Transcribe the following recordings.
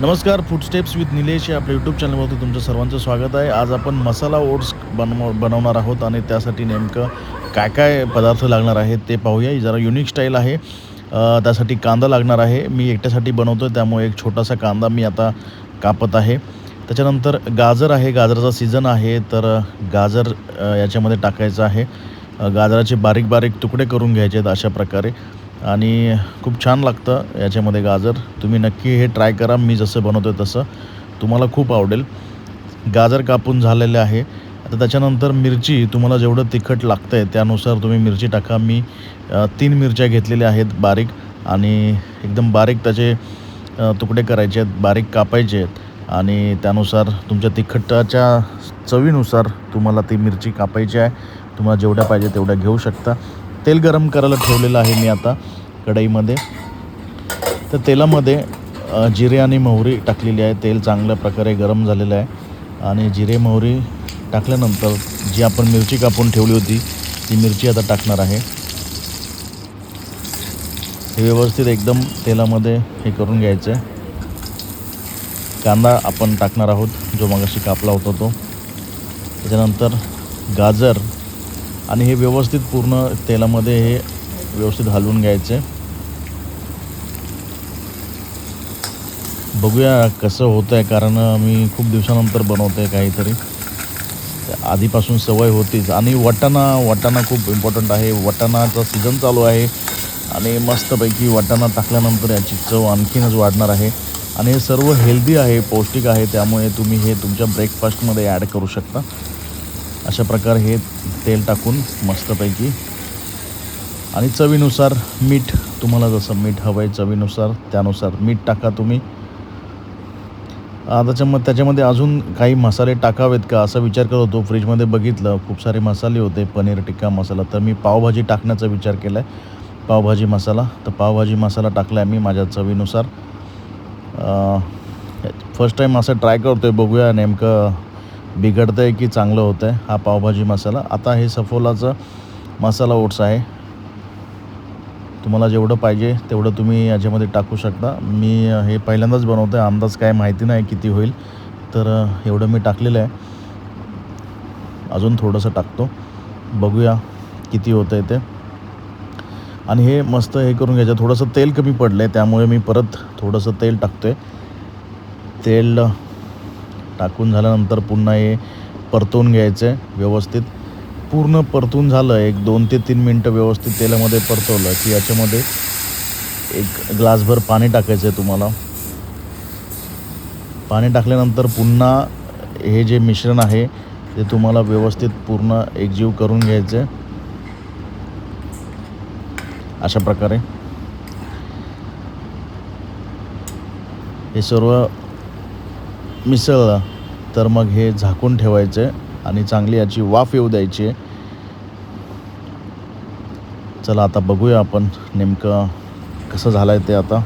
नमस्कार food steps with Nilesh या आपल्या यूट्यूब चॅनलवरती तुमचं सर्वांचं स्वागत आहे. आज आपण मसाला ओट्स बनव बनवणार आहोत आणि त्यासाठी नेमकं काय काय पदार्थ लागणार आहेत ते पाहूया. जरा युनिक स्टाईल आहे. त्यासाठी कांदा लागणार आहे. मी एकट्यासाठी बनवतो आहे त्यामुळे एक छोटासा कांदा मी आता कापत आहे. त्याच्यानंतर गाजर आहे. गाजराचा सीझन आहे तर गाजर याच्यामध्ये टाकायचं आहे. गाजराचे बारीक बारीक तुकडे करून घ्यायचे आहेत अशा प्रकारे. आणि खूप छान लागतं याच्यामध्ये गाजर. तुम्ही नक्की हे ट्राय करा. मी जसं बनवतो तसं तुम्हाला खूप आवडेल. गाजर कापून झालेले आहे. आता त्याच्यानंतर मिरची. तुम्हाला जेवढं तिखट लागतं आहे त्यानुसार तुम्ही मिरची टाका. मी तीन मिरच्या घेतलेल्या आहेत बारीक आणि एकदम बारीक त्याचे तुकडे करायचे आहेत. बारीक कापायचे आहेत. आणि त्यानुसार तुमच्या तिखटाच्या चवीनुसार तुम्हाला ती मिरची कापायची आहे. तुम्हाला जेवढ्या पाहिजे तेवढ्या घेऊ शकता. तेल गरम करायला ठेवलेलं आहे मी आता कढईमध्ये. तर तेलामध्ये जिरे आणि मोहरी टाकलेली आहे. तेल चांगल्या प्रकारे गरम झालेलं आहे. आणि जिरे मोहरी टाकल्यानंतर जी आपण मिरची कापून ठेवली होती ती मिरची आता टाकणार आहे. हे व्यवस्थित एकदम तेलामध्ये हे करून घ्यायचं आहे. कांदा आपण टाकणार आहोत जो मगाशी कापला होता तो. त्याच्यानंतर गाजर आणि हे व्यवस्थित पूर्ण तेलामध्ये हे व्यवस्थित हलवून घ्यायचे. बघूया कसं होतं आहे कारण मी खूप दिवसानंतर बनवतो आहे काहीतरी आधीपासून सवय होतीच. आणि वाटाणा वाटाणा खूप इम्पॉर्टंट आहे. वाटाणाचा सीझन चालू आहे. आणि मस्तपैकी वाटाणा टाकल्यानंतर याची चव आणखीनच वाढणार आहे. आणि हे सर्व हेल्दी आहे पौष्टिक आहे. त्यामुळे तुम्ही हे तुमच्या ब्रेकफास्टमध्ये ॲड करू शकता. अशा प्रकारे हे तेल टाकून मस्तपैकी. आणि चवीनुसार मीठ तुम्हाला जसं मीठ हवं आहे चवीनुसार त्यानुसार मीठ टाका तुम्ही. आ, मग त्याच्यामध्ये अजून काही मसाले टाकावेत का असा विचार करत होतो. फ्रीजमध्ये बघितलं खूप सारे मसाले होते पनीर टिक्का मसाला. तर मी पावभाजी टाकण्याचा विचार केला आहे पावभाजी मसाला तर पावभाजी मसाला टाकला आहे मी माझ्या चवीनुसार. फर्स्ट टाईम असं ट्राय करतो आहे बघूया नेमकं बिघडतं आहे की चांगलं होतं आहे हा पावभाजी मसाला. आता हे सफोलाचं मसाला ओट्स आहे. तुम्हाला जेवढं पाहिजे तेवढं तुम्ही याच्यामध्ये टाकू शकता. मी हे पहिल्यांदाच बनवतो आहे अंदाज काय माहिती नाही किती होईल तर एवढं मी टाकलेलं आहे. अजून थोडंसं टाकतो. बघूया किती होतं आहे ते. आणि हे मस्त हे करून घ्यायचं. थोडंसं तेल कमी पडलं आहे त्यामुळे मी परत थोडंसं तेल टाकतो आहे तेल टाकून झाल्यानंतर पुन्हा हे परतवून घ्यायचं आहे व्यवस्थित. पूर्ण परतून झालं एक दोन ते तीन मिनटं व्यवस्थित तेलामध्ये परतवलं की याच्यामध्ये एक ग्लासभर पाणी टाकायचं आहे तुम्हाला. पाणी टाकल्यानंतर पुन्हा हे जे मिश्रण आहे ते तुम्हाला व्यवस्थित पूर्ण एकजीव करून घ्यायचं आहे. अशा प्रकारे. हे सर्व मिसळलं तर मग हे झाकून ठेवायचं आहे आणि चांगली याची वाफ येऊ द्यायची. आहे चला आता बघूया आपण नेमकं कसं झालं आहे ते आता.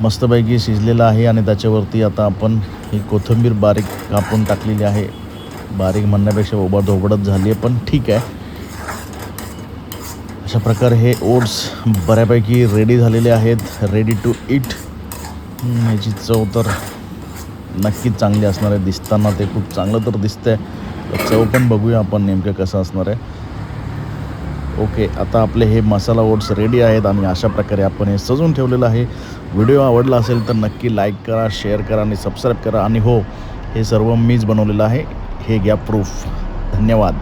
मस्तपैकी शिजलेलं आहे आणि त्याच्यावरती आता आपण ही कोथिंबीर बारीक कापून टाकलेली आहे. बारीक म्हणण्यापेक्षा ओबड धोबडच झाली आहे पण ठीक आहे. अशा प्रकारे हे ओट्स बऱ्यापैकी रेडी झालेले आहेत रेडी टू इट ह्याची चव तर नक्कीच चांगली असणार आहे. दिसताना ते खूप चांगलं तर दिसतंय. आहे चव पण बघूया आपण नेमकं कसं असणार आहे. ओके आता आपले हे मसाला ओट्स रेडी आहेत आणि अशा प्रकारे आपण हे सजवून ठेवलेलं आहे. व्हिडिओ आवडला असेल तर नक्की लाईक करा शेअर करा आणि सबस्क्राईब करा. आणि हो हे सर्व मीच बनवलेलं आहे. हे घ्या प्रूफ धन्यवाद.